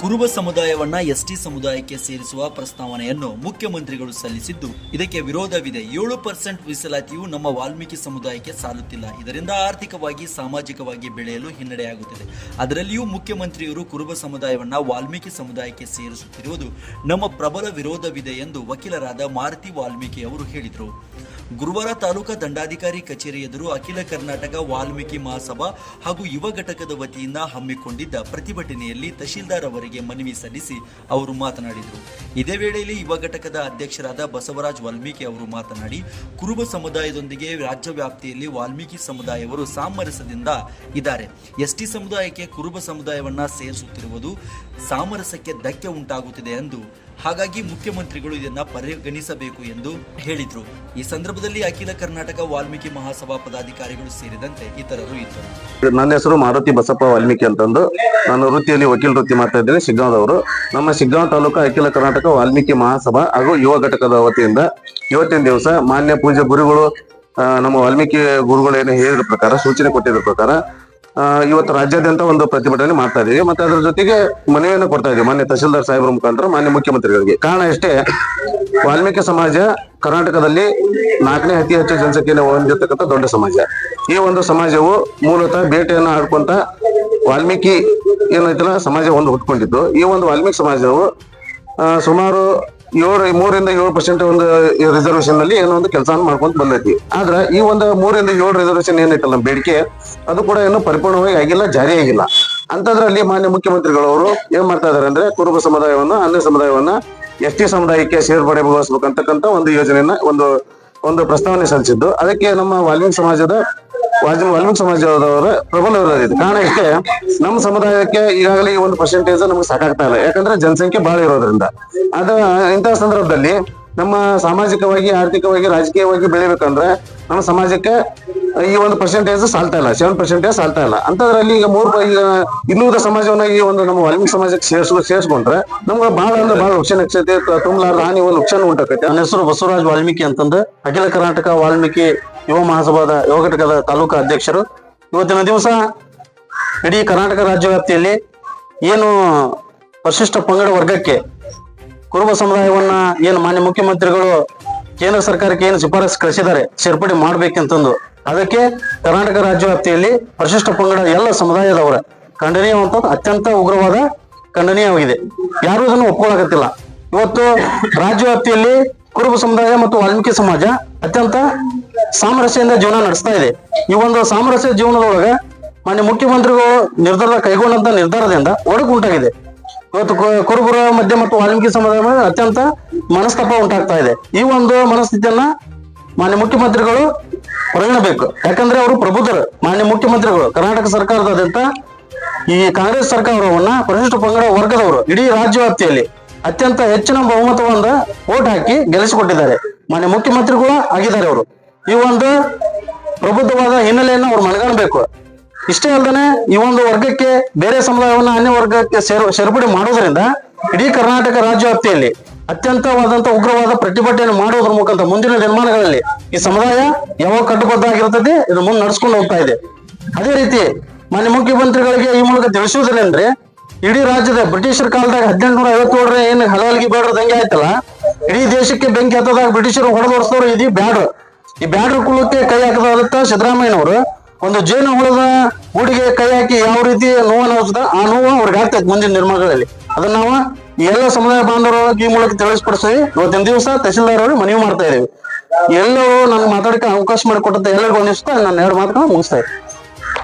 ಕುರುಬ ಸಮುದಾಯವನ್ನ ಎಸ್ಟಿ ಸಮುದಾಯಕ್ಕೆ ಸೇರಿಸುವ ಪ್ರಸ್ತಾವನೆಯನ್ನು ಮುಖ್ಯಮಂತ್ರಿಗಳು ಸಲ್ಲಿಸಿದ್ದು, ಇದಕ್ಕೆ ವಿರೋಧವಿದೆ. ಏಳು ಪರ್ಸೆಂಟ್ ಮೀಸಲಾತಿಯು ನಮ್ಮ ವಾಲ್ಮೀಕಿ ಸಮುದಾಯಕ್ಕೆ ಸಾಲುತ್ತಿಲ್ಲ. ಇದರಿಂದ ಆರ್ಥಿಕವಾಗಿ, ಸಾಮಾಜಿಕವಾಗಿ ಬೆಳೆಯಲು ಹಿನ್ನಡೆಯಾಗುತ್ತಿದೆ. ಅದರಲ್ಲಿಯೂ ಮುಖ್ಯಮಂತ್ರಿಯವರು ಕುರುಬ ಸಮುದಾಯವನ್ನ ವಾಲ್ಮೀಕಿ ಸಮುದಾಯಕ್ಕೆ ಸೇರಿಸುತ್ತಿರುವುದು ನಮ್ಮ ಪ್ರಬಲ ವಿರೋಧವಿದೆ ಎಂದು ವಕೀಲರಾದ ಮಾರುತಿ ವಾಲ್ಮೀಕಿ ಅವರು ಹೇಳಿದರು. ಗುರುವಾರ ತಾಲೂಕಾ ದಂಡಾಧಿಕಾರಿ ಕಚೇರಿ ಎದುರು ಅಖಿಲ ಕರ್ನಾಟಕ ವಾಲ್ಮೀಕಿ ಮಹಾಸಭಾ ಹಾಗೂ ಯುವ ಘಟಕದ ವತಿಯಿಂದ ಹಮ್ಮಿಕೊಂಡಿದ್ದ ಪ್ರತಿಭಟನೆಯಲ್ಲಿ ತಹಶೀಲ್ದಾರ್ ಅವರಿಗೆ ಮನವಿ ಸಲ್ಲಿಸಿ ಅವರು ಮಾತನಾಡಿದರು. ಇದೇ ವೇಳೆಯಲ್ಲಿ ಯುವ ಘಟಕದ ಅಧ್ಯಕ್ಷರಾದ ಬಸವರಾಜ್ ವಾಲ್ಮೀಕಿ ಅವರು ಮಾತನಾಡಿ, ಕುರುಬ ಸಮುದಾಯದೊಂದಿಗೆ ರಾಜ್ಯ ವ್ಯಾಪ್ತಿಯಲ್ಲಿ ವಾಲ್ಮೀಕಿ ಸಮುದಾಯವರು ಸಾಮರಸ್ಯದಿಂದ ಇದ್ದಾರೆ. ಎಸ್ಟಿ ಸಮುದಾಯಕ್ಕೆ ಕುರುಬ ಸಮುದಾಯವನ್ನ ಸೇರಿಸುತ್ತಿರುವುದು ಸಾಮರಸ್ಯಕ್ಕೆ ಧಕ್ಕೆ ಉಂಟಾಗುತ್ತಿದೆ ಎಂದು ಹಾಗಾಗಿ ಮುಖ್ಯಮಂತ್ರಿಗಳು ಇದನ್ನ ಪರಿಗಣಿಸಬೇಕು ಎಂದು ಹೇಳಿದರು. ಈ ಸಂದರ್ಭದಲ್ಲಿ ಅಖಿಲ ಕರ್ನಾಟಕ ವಾಲ್ಮೀಕಿ ಮಹಾಸಭಾ ಪದಾಧಿಕಾರಿಗಳು ಸೇರಿದಂತೆ ಇತರರು ಇದ್ದರು. ನನ್ನ ಹೆಸರು ಮಾರುತಿ ಬಸಪ್ಪ ವಾಲ್ಮೀಕಿ ಅಂತಂದು. ನಾನು ವೃತ್ತಿಯಲ್ಲಿ ವಕೀಲ ವೃತ್ತಿ ಮಾಡ್ತಾ ಇದ್ದೇನೆ, ಶಿಗ್ಗಾಂವದವರು. ನಮ್ಮ ಶಿಗ್ಗಾಂವ್ ತಾಲೂಕು ಅಖಿಲ ಕರ್ನಾಟಕ ವಾಲ್ಮೀಕಿ ಮಹಾಸಭಾ ಹಾಗೂ ಯುವ ಘಟಕದ ವತಿಯಿಂದ ಇವತ್ತಿನ ದಿವಸ ಮಾನ್ಯ ಪೂಜ್ಯ ಗುರುಗಳು ನಮ್ಮ ವಾಲ್ಮೀಕಿ ಗುರುಗಳು ಏನು ಹೇಳಿದ ಪ್ರಕಾರ, ಸೂಚನೆ ಕೊಟ್ಟಿದ್ರ ಪ್ರಕಾರ ಇವತ್ತು ರಾಜ್ಯಾದ್ಯಂತ ಒಂದು ಪ್ರತಿಭಟನೆ ಮಾಡ್ತಾ ಇದೀವಿ ಮತ್ತೆ ಅದರ ಜೊತೆಗೆ ಮನವಿಯನ್ನು ಕೊಡ್ತಾ ಇದೀವಿ ಮಾನ್ಯ ತಹಸೀಲ್ದಾರ್ ಸಾಹೇಬ್ರ ಮುಖಾಂತರ, ಮಾನ್ಯ ಮುಖ್ಯಮಂತ್ರಿಗಳಿಗೆ. ಕಾರಣ ಇಷ್ಟೇ ವಾಲ್ಮೀಕಿ ಸಮಾಜ ಕರ್ನಾಟಕದಲ್ಲಿ ನಾಲ್ಕನೇ ಅತಿ ಹೆಚ್ಚು ಜನಸಂಖ್ಯೆಯನ್ನು ಹೊಂದಿರತಕ್ಕಂಥ ದೊಡ್ಡ ಸಮಾಜ. ಈ ಒಂದು ಸಮಾಜವು ಮೂಲತಃ ಬೇಟೆಯನ್ನು ಆಡ್ಕೊಂತ ವಾಲ್ಮೀಕಿ ಏನೈತಲ್ಲ, ಸಮಾಜ ಒಂದು ಹುಟ್ಕೊಂಡಿದ್ದು ಈ ಒಂದು ವಾಲ್ಮೀಕಿ ಸಮಾಜವು ಸುಮಾರು ಏಳು, ಮೂರಿಂದ ಏಳು ಪರ್ಸೆಂಟ್ ಒಂದು ರಿಸರ್ವೇಶನ್ನಲ್ಲಿ ಏನೋ ಒಂದು ಕೆಲಸ ಮಾಡ್ಕೊಂಡು ಬಂದೈತಿ. ಆದ್ರೆ ಈ ಒಂದು ಮೂರಿಂದ ಏಳು ರಿಸರ್ವೇಶನ್ ಏನೈತಲ್ಲ ಬೇಡಿಕೆ, ಅದು ಕೂಡ ಏನು ಪರಿಪೂರ್ಣವಾಗಿ ಆಗಿಲ್ಲ, ಜಾರಿ ಆಗಿಲ್ಲ. ಅಂತದ್ರಲ್ಲಿ ಮಾನ್ಯ ಮುಖ್ಯಮಂತ್ರಿಗಳವರು ಏನ್ ಮಾಡ್ತಾ ಇದಾರೆ ಅಂದ್ರೆ, ಕುರುಬ ಸಮುದಾಯವನ್ನ, ಅನ್ಯ ಸಮುದಾಯವನ್ನ ಎಸ್ ಟಿ ಸಮುದಾಯಕ್ಕೆ ಸೇರ್ಪಡೆಗೊಳಿಸಬೇಕಂತಕ್ಕಂಥ ಒಂದು ಯೋಜನೆಯನ್ನ, ಒಂದು ಒಂದು ಪ್ರಸ್ತಾವನೆ ಸಲ್ಲಿಸಿದ್ದು. ಅದಕ್ಕೆ ನಮ್ಮ ವಾಲ್ಮೀಕಿ ಸಮಾಜದ, ವಾಲ್ಮೀಕಿ ಸಮಾಜದವರ ಪ್ರಬಲ ಇರೋದಿದೆ ಕಾರಣ ಇಷ್ಟೇ, ನಮ್ಮ ಸಮುದಾಯಕ್ಕೆ ಈಗಾಗಲೇ ಈ ಒಂದು ಪರ್ಸೆಂಟೇಜ್ ನಮ್ಗೆ ಸಾಕಾಗ್ತಾ ಇಲ್ಲ. ಯಾಕಂದ್ರೆ ಜನಸಂಖ್ಯೆ ಬಹಳ ಇರೋದ್ರಿಂದ. ಅದ ಇಂತಹ ಸಂದರ್ಭದಲ್ಲಿ ನಮ್ಮ ಸಾಮಾಜಿಕವಾಗಿ, ಆರ್ಥಿಕವಾಗಿ, ರಾಜಕೀಯವಾಗಿ ಬೆಳಿಬೇಕಂದ್ರೆ, ನಮ್ಮ ಸಮಾಜಕ್ಕೆ ಈ ಒಂದು ಪರ್ಸೆಂಟೇಜ್ ಸಾಲ್ತಾ ಇಲ್ಲ ಸೆವೆನ್ ಪರ್ಸೆಂಟೇಜ್ ಸಾಲ್ತಾ ಇಲ್ಲ. ಅಂತದ್ರಲ್ಲಿ ಈಗ ಮೂರು ಈಗ ಇನ್ನೂರ ಸಮಾಜವನ್ನ ಈ ಒಂದು ನಮ್ಮ ವಾಲ್ಮೀಕಿ ಸಮಾಜಕ್ಕೆ ಸೇರಿಸ ಸೇರಿಸ್ಕೊಂಡ್ರೆ ನಮ್ಗೆ ಬಹಳ ಅಂದ್ರೆ ಬಹಳ ವೃಕ್ಷ ನಕ್ಷತೆ ತುಂಬಲಾರ್ದ ಹಾನಿ ಒಂದು ನುಕ್ಸಾನ ಉಂಟಾಕೈತೆ. ನನ್ನ ಹೆಸರು ಬಸವರಾಜ್ ವಾಲ್ಮೀಕಿ ಅಂತಂದು. ಅಖಿಲ ಕರ್ನಾಟಕ ವಾಲ್ಮೀಕಿ ಯುವ ಮಹಾಸಭಾದ ಯುವ ಘಟಕದ ತಾಲೂಕಾ ಅಧ್ಯಕ್ಷರು. ಇವತ್ತಿನ ದಿವಸ ಇಡೀ ಕರ್ನಾಟಕ ರಾಜ್ಯ ವ್ಯಾಪ್ತಿಯಲ್ಲಿ ಏನು ಪರಿಶಿಷ್ಟ ಪಂಗಡ ವರ್ಗಕ್ಕೆ ಕುರುಬ ಸಮುದಾಯವನ್ನ ಏನು ಮಾನ್ಯ ಮುಖ್ಯಮಂತ್ರಿಗಳು ಕೇಂದ್ರ ಸರ್ಕಾರಕ್ಕೆ ಏನು ಶಿಫಾರಸು ಕಳಿಸಿದ್ದಾರೆ, ಸೇರ್ಪಡೆ ಮಾಡ್ಬೇಕಂತಂದು ಅದಕ್ಕೆ ಕರ್ನಾಟಕ ರಾಜ್ಯ ವ್ಯಾಪ್ತಿಯಲ್ಲಿ ಪರಿಶಿಷ್ಟ ಪಂಗಡ ಎಲ್ಲ ಸಮುದಾಯದವರ ಖಂಡನೀಯವಂಥದ್ದು ಅತ್ಯಂತ ಉಗ್ರವಾದ ಖಂಡನೀಯವಾಗಿದೆ. ಯಾರು ಇದನ್ನು ಒಪ್ಕೊಳ್ಳಕತ್ತಿಲ್ಲ ಇವತ್ತು ರಾಜ್ಯ ವ್ಯಾಪ್ತಿಯಲ್ಲಿ ಕುರುಬ ಸಮುದಾಯ ಮತ್ತು ವಾಲ್ಮೀಕಿ ಸಮಾಜ ಅತ್ಯಂತ ಸಾಮರಸ್ಯದಿಂದ ಜೀವನ ನಡೆಸ್ತಾ ಇದೆ. ಈ ಒಂದು ಸಾಮರಸ್ಯ ಜೀವನದೊಳಗೆ ಮಾನ್ಯ ಮುಖ್ಯಮಂತ್ರಿಗಳು ನಿರ್ಧಾರ ಕೈಗೊಂಡಂತ ನಿರ್ಧಾರದಿಂದ ಒಡಕು ಉಂಟಾಗಿದೆ ಇವತ್ತು ಕುರುಬರ ಮಧ್ಯೆ ಮತ್ತು ವಾಲ್ಮೀಕಿ ಸಮುದಾಯ ಅತ್ಯಂತ ಮನಸ್ತಾಪ ಉಂಟಾಗ್ತಾ ಇದೆ. ಈ ಒಂದು ಮನಸ್ಥಿತಿಯನ್ನ ಮಾನ್ಯ ಮುಖ್ಯಮಂತ್ರಿಗಳು ಹೊರಗಿಡಬೇಕು. ಯಾಕಂದ್ರೆ ಅವರು ಪ್ರಬುದ್ಧರು, ಮಾನ್ಯ ಮುಖ್ಯಮಂತ್ರಿಗಳು, ಕರ್ನಾಟಕ ಸರ್ಕಾರದಾದ್ಯಂತ ಈ ಕಾಂಗ್ರೆಸ್ ಸರ್ಕಾರವನ್ನ ಪರಿಶಿಷ್ಟ ಪಂಗಡ ವರ್ಗದವರು, ಇಡೀ ರಾಜ್ಯ ವ್ಯಾಪ್ತಿಯಲ್ಲಿ ಅತ್ಯಂತ ಹೆಚ್ಚಿನ ಬಹುಮತವನ್ನ ಓಟ್ ಹಾಕಿ ಗೆಲ್ಲಿಸಿಕೊಟ್ಟಿದ್ದಾರೆ. ಮಾನ್ಯ ಮುಖ್ಯಮಂತ್ರಿಗಳು ಆಗಿದ್ದಾರೆ ಅವರು. ಈ ಒಂದು ಪ್ರಬುದ್ಧವಾದ ಹಿನ್ನೆಲೆಯನ್ನು ಅವ್ರು ಮನಗಾಣಬೇಕು. ಇಷ್ಟೇ ಅಲ್ಲದೆ ಈ ಒಂದು ವರ್ಗಕ್ಕೆ ಬೇರೆ ಸಮುದಾಯವನ್ನ ಅನ್ಯ ವರ್ಗಕ್ಕೆ ಸೇರು, ಸೇರ್ಪಡೆ ಮಾಡೋದ್ರಿಂದ ಇಡೀ ಕರ್ನಾಟಕ ರಾಜ್ಯ ವ್ಯಾಪ್ತಿಯಲ್ಲಿ ಅತ್ಯಂತವಾದಂತ ಉಗ್ರವಾದ ಪ್ರತಿಭಟನೆ ಮಾಡುವುದರ ಮುಖಾಂತರ ಮುಂದಿನ ದಿನಮಾನಗಳಲ್ಲಿ ಈ ಸಮುದಾಯ ಯಾವಾಗ ಕಟ್ಟುಬದ್ಧ ಆಗಿರುತ್ತದೆ ಇದು ಮುಂದೆ ನಡ್ಸ್ಕೊಂಡು ಹೋಗ್ತಾ ಇದೆ. ಅದೇ ರೀತಿ ಮಾನ್ಯ ಮುಖ್ಯಮಂತ್ರಿಗಳಿಗೆ ಈ ಮೂಲಕ ತಿಳಿಸುವುದೇನೆಂದ್ರೆ, ಇಡೀ ರಾಜ್ಯದ ಬ್ರಿಟಿಷರ ಕಾಲದಾಗ ಹದಿನೆಂಟುನೂರ ಐವತ್ತೇಳರ ಏನು ಹಲವಲ್ಗಿ ಬೇಡ್ರ ಆಯ್ತಲ್ಲ, ಇಡೀ ದೇಶಕ್ಕೆ ಬೆಂಕಿ ಹತ್ತದಾಗ ಬ್ರಿಟಿಷರು ಹೊಡೆದೋರ್ಸೋರು ಇದೀ ಬ್ಯಾಡ್ರು. ಈ ಬ್ಯಾಡ್ರ ಕುಲಕ್ಕೆ ಕೈ ಹಾಕದಾದಂತ ಸಿದ್ದರಾಮಯ್ಯನವರು. ಒಂದು ಜೇನು ಹುಳದ ಗೂಡಿಗೆ ಕೈ ಹಾಕಿ ಯಾವ ರೀತಿ ನೋವು ಅನುಭವಿಸಿದ ಆ ನೋವು ಅವ್ರಿಗೆ ಆಗ್ತೈತೆ ಮುಂದಿನ ನಿರ್ಮಾಣಗಳಲ್ಲಿ. ಅದನ್ನ ನಾವು ಎಲ್ಲ ಸಮುದಾಯ ಬಾಂಧವರು ಈ ಮೂಲಕ ತಿಳಿಸ್ಪಡಿಸಿ ಇವತ್ತಿನ ದಿವಸ ತಹಸೀಲ್ದಾರ್ ಅವರು ಮನವಿ ಮಾಡ್ತಾ ಇದ್ದೀವಿ. ಎಲ್ಲರೂ ನನ್ಗೆ ಮಾತಾಡಕ್ಕೆ ಅವಕಾಶ ಮಾಡಿಕೊಟ್ಟಂತ ಎಲ್ಲರಿಗೂ ಒಂದಿಸ್ತಾ ನಾನು ಎರಡು ಮಾತುಗಳನ್ನ ಮುಗಿಸ್ತಾ ಇದ್ದೀನಿ.